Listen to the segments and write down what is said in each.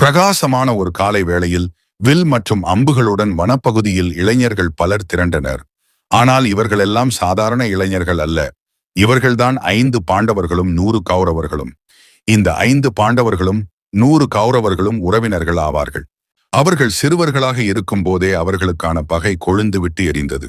பிரகாசமான ஒரு காலை வேளையில் வில் மற்றும் அம்புகளுடன் வனப்பகுதியில் இளைஞர்கள் பலர் திரண்டனர். ஆனால் இவர்களெல்லாம் சாதாரண இளைஞர்கள் அல்ல. இவர்கள்தான் ஐந்து பாண்டவர்களும் நூறு கௌரவர்களும். இந்த ஐந்து பாண்டவர்களும் நூறு கௌரவர்களும் உறவினர்கள் ஆவார்கள். அவர்கள் சிறுவர்களாக இருக்கும் போதே அவர்களுக்கான பகை கொழுந்து விட்டு எரிந்தது.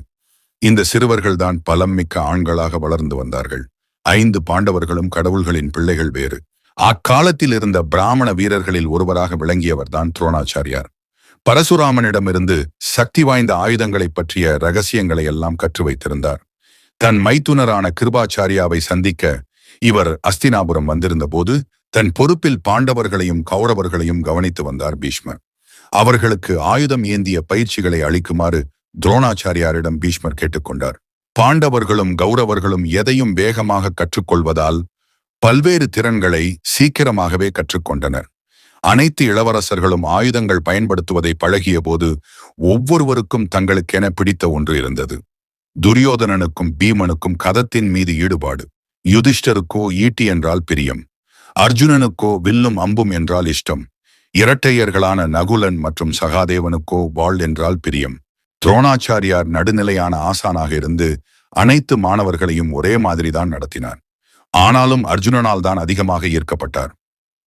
இந்த சிறுவர்கள்தான் பலம் மிக்க ஆண்களாக வளர்ந்து வந்தார்கள். ஐந்து பாண்டவர்களும் கடவுள்களின் பிள்ளைகள் வேறு. அக்காலத்தில் இருந்த பிராமண வீரர்களில் ஒருவராக விளங்கியவர்தான் துரோணாச்சாரியார். பரசுராமனிடமிருந்து சக்தி வாய்ந்த ஆயுதங்களை பற்றிய ரகசியங்களை எல்லாம் கற்று வைத்திருந்தார். தன் மைத்துனரான கிருபாச்சாரியாவை சந்திக்க இவர் அஸ்தினாபுரம் வந்திருந்த போது தன் பொறுப்பில் பாண்டவர்களையும் கௌரவர்களையும் கவனித்து வந்தார் பீஷ்மர். அவர்களுக்கு ஆயுதம் ஏந்திய பயிற்சிகளை அளிக்குமாறு துரோணாச்சாரியாரிடம் பீஷ்மர் கேட்டுக்கொண்டார். பாண்டவர்களும் கௌரவர்களும் எதையும் வேகமாக கற்றுக்கொள்வதால் பல்வேறு திறன்களை சீக்கிரமாகவே கற்றுக்கொண்டனர். அனைத்து இளவரசர்களும் ஆயுதங்கள் பயன்படுத்துவதை பழகிய போது ஒவ்வொருவருக்கும் தங்களுக்கென பிடித்த ஒன்று இருந்தது. துரியோதனனுக்கும் பீமனுக்கும் கதத்தின் மீது ஈடுபாடு யுதிஷ்டருக்கோ ஈட்டி என்றால் பிரியம் அர்ஜுனனுக்கோ வில்லும் அம்பும் என்றால் இஷ்டம் இரட்டையர்களான நகுலன் மற்றும் சகாதேவனுக்கோ வாள் என்றால் பிரியம். துரோணாச்சாரியார் நடுநிலையான ஆசானாக இருந்து அனைத்து மாணவர்களையும் ஒரே மாதிரிதான் நடத்தினார். ஆனாலும் அர்ஜுனனால் தான் அதிகமாக ஈர்க்கப்பட்டார்.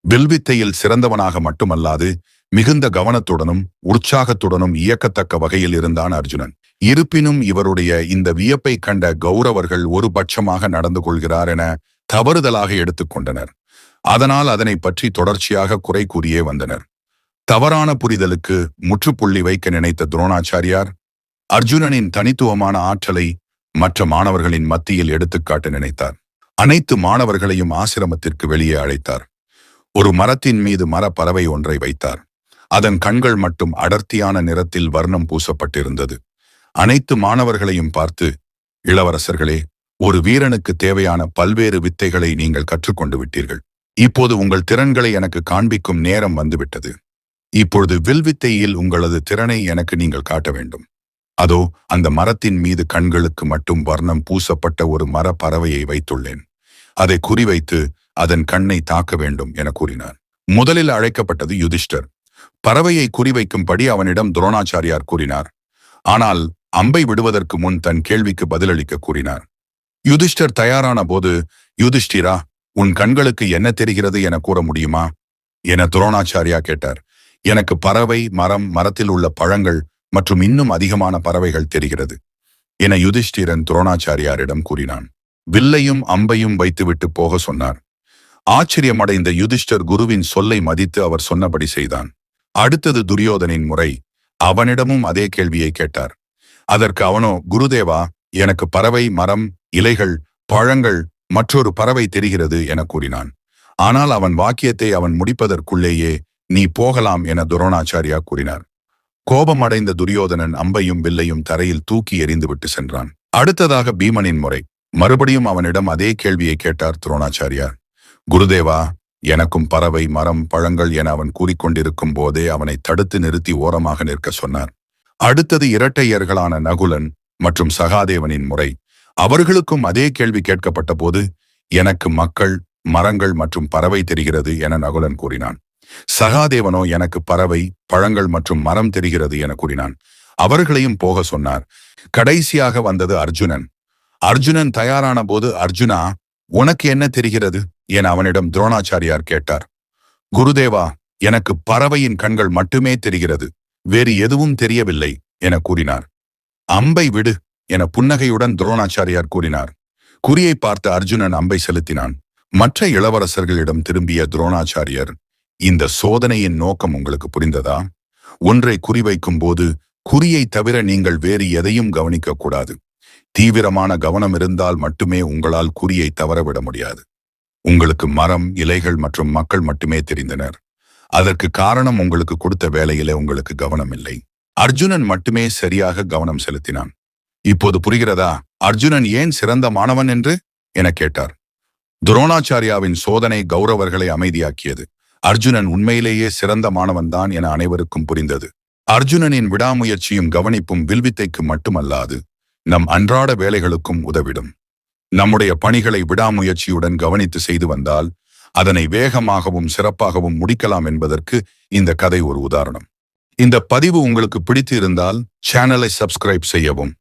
வில்வித்தையில் சிறந்தவனாக மட்டுமல்லாது மிகுந்த கவனத்துடனும் உற்சாகத்துடனும் இயக்கத்தக்க வகையில் இருந்தான் அர்ஜுனன். இருப்பினும் இவருடைய இந்த வியப்பை கண்ட கௌரவர்கள் ஒரு பட்சமாக நடந்து கொள்கிறார் என தவறுதலாக எடுத்துக்கொண்டனர் அதனால் அதனை பற்றி தொடர்ச்சியாக குறை கூறியே வந்தனர். தவறான புரிதலுக்கு முற்றுப்புள்ளி வைக்க நினைத்த துரோணாச்சாரியார் அர்ஜுனனின் தனித்துவமான ஆற்றலை மற்ற மாணவர்களின் மத்தியில் எடுத்துக்காட்ட நினைத்தார். அனைத்து மாணவர்களையும் ஆசிரமத்திற்கு வெளியே அழைத்தார். ஒரு மரத்தின் மீது மரப்பறவை ஒன்றை வைத்தார். அதன் கண்கள் மட்டும் அடர்த்தியான நிறத்தில் வர்ணம் பூசப்பட்டிருந்தது. அனைத்து மாணவர்களையும் பார்த்து இளவரசர்களே ஒரு வீரனுக்கு தேவையான பல்வேறு வித்தைகளை நீங்கள் கற்றுக்கொண்டு விட்டீர்கள். இப்போது உங்கள் திறன்களை எனக்கு காண்பிக்கும் நேரம் வந்துவிட்டது. இப்பொழுது வில்வித்தையில் உங்களது திறனை எனக்கு நீங்கள் காட்ட வேண்டும். அதோ அந்த மரத்தின் மீது கண்களுக்கு மட்டும் வர்ணம் பூசப்பட்ட ஒரு மரப்பறவையை வைத்துள்ளேன். அதை குறிவைத்து அதன் கண்ணை தாக்க வேண்டும் என கூறினார் முதலில் அழைக்கப்பட்டது யுதிஷ்டர். பறவையை குறிவைக்கும்படி அவனிடம் துரோணாச்சாரியார் கூறினார். ஆனால் அம்பை விடுவதற்கு முன் தன் கேள்விக்கு பதிலளிக்க கூறினார். யுதிஷ்டர் தயாரான போது யுதிஷ்டிரா உன் கண்களுக்கு என்ன தெரிகிறது என கூற முடியுமா? என துரோணாச்சாரியா கேட்டார். எனக்கு பறவை மரம் மரத்தில் உள்ள பழங்கள் மற்றும் இன்னும் அதிகமான பறவைகள் தெரிகிறது. என யுதிஷ்டிரன் துரோணாச்சாரியாரிடம் கூறினான். வில்லையும் அம்பையும் வைத்துவிட்டு போக சொன்னார். ஆச்சரியமடைந்த யுதிஷ்டர் குருவின் சொல்லை மதித்து அவர் சொன்னபடி செய்தான். அடுத்தது துரியோதனின் முறை. அவனிடமும் அதே கேள்வியை கேட்டார். அதற்கு அவனோ குருதேவா எனக்கு பறவை மரம் இலைகள் பழங்கள் மற்றொரு பறவை தெரிகிறது என கூறினான். ஆனால் அவன் வாக்கியத்தை அவன் முடிப்பதற்குள்ளேயே நீ போகலாம் என துரோணாச்சாரியா கூறினார். கோபமடைந்த துரியோதனன் அம்பையும் வில்லையும் தரையில் தூக்கி எறிந்துவிட்டு சென்றான். அடுத்ததாக பீமனின் முறை. மறுபடியும் அவனிடம் அதே கேள்வியை கேட்டார் துரோணாச்சாரியார். குருதேவா எனக்கும் பறவை மரம் பழங்கள் என அவன் கூறிக்கொண்டிருக்கும் போதே அவனை தடுத்து நிறுத்தி ஓரமாக நிற்க சொன்னார். அடுத்தது இரட்டையர்களான நகுலன் மற்றும் சகாதேவனின் முறை. அவர்களுக்கும் அதே கேள்வி கேட்கப்பட்ட போது எனக்கு மக்கள் மரங்கள் மற்றும் பறவை தெரிகிறது என நகுலன் கூறினான். சகாதேவனோ எனக்கு பறவை பழங்கள் மற்றும் மரம் தெரிகிறது என கூறினான். அவர்களையும் போக சொன்னார். கடைசியாக வந்தது அர்ஜுனன். அர்ஜுனன் தயாரான போது அர்ஜுனா உனக்கு என்ன தெரிகிறது? என அவனிடம் துரோணாச்சாரியார் கேட்டார். குருதேவா எனக்கு பறவையின் கண்கள் மட்டுமே தெரிகிறது. வேறு எதுவும் தெரியவில்லை என கூறினார். அம்பை விடு என புன்னகையுடன் துரோணாச்சாரியார் கூறினார். குறியை பார்த்த அர்ஜுனன் அம்பை செலுத்தினான். மற்ற இளவரசர்களிடம் திரும்பிய துரோணாச்சாரியர் இந்த சோதனையின் நோக்கம் உங்களுக்கு புரிந்ததா? ஒன்றை குறிவைக்கும் போது குறியை தவிர நீங்கள் வேறு எதையும் கவனிக்க கூடாது தீவிரமான கவனம் இருந்தால் மட்டுமே உங்களால் குறியை தவறவிட முடியாது. உங்களுக்கு மரம் இலைகள் மற்றும் மக்கள் மட்டுமே தெரிந்தனர். அதற்கு காரணம் உங்களுக்கு கொடுத்த வேலையிலே உங்களுக்கு கவனம் இல்லை அர்ஜுனன் மட்டுமே சரியாக கவனம் செலுத்தினான். இப்போது புரிகிறதா? அர்ஜுனன் ஏன் சிறந்த மாணவன் என்று? என கேட்டார். துரோணாச்சாரியாவின் சோதனை கௌரவர்களை அமைதியாக்கியது. அர்ஜுனன் உண்மையிலேயே சிறந்த மாணவன்தான் என அனைவருக்கும் புரிந்தது. அர்ஜுனனின் விடாமுயற்சியும் கவனிப்பும் வில்வித்தைக்கு மட்டுமல்லாது நம் அன்றாட வேலைகளுக்கும் உதவிடும். நம்முடைய பணிகளை விடாமுயற்சியுடன் கவனித்து செய்து வந்தால் அதனை வேகமாகவும் சிறப்பாகவும் முடிக்கலாம் என்பதற்கு இந்த கதை ஒரு உதாரணம். இந்த பதிவு உங்களுக்கு பிடித்து இருந்தால் சேனலை சப்ஸ்கிரைப் செய்யவும்.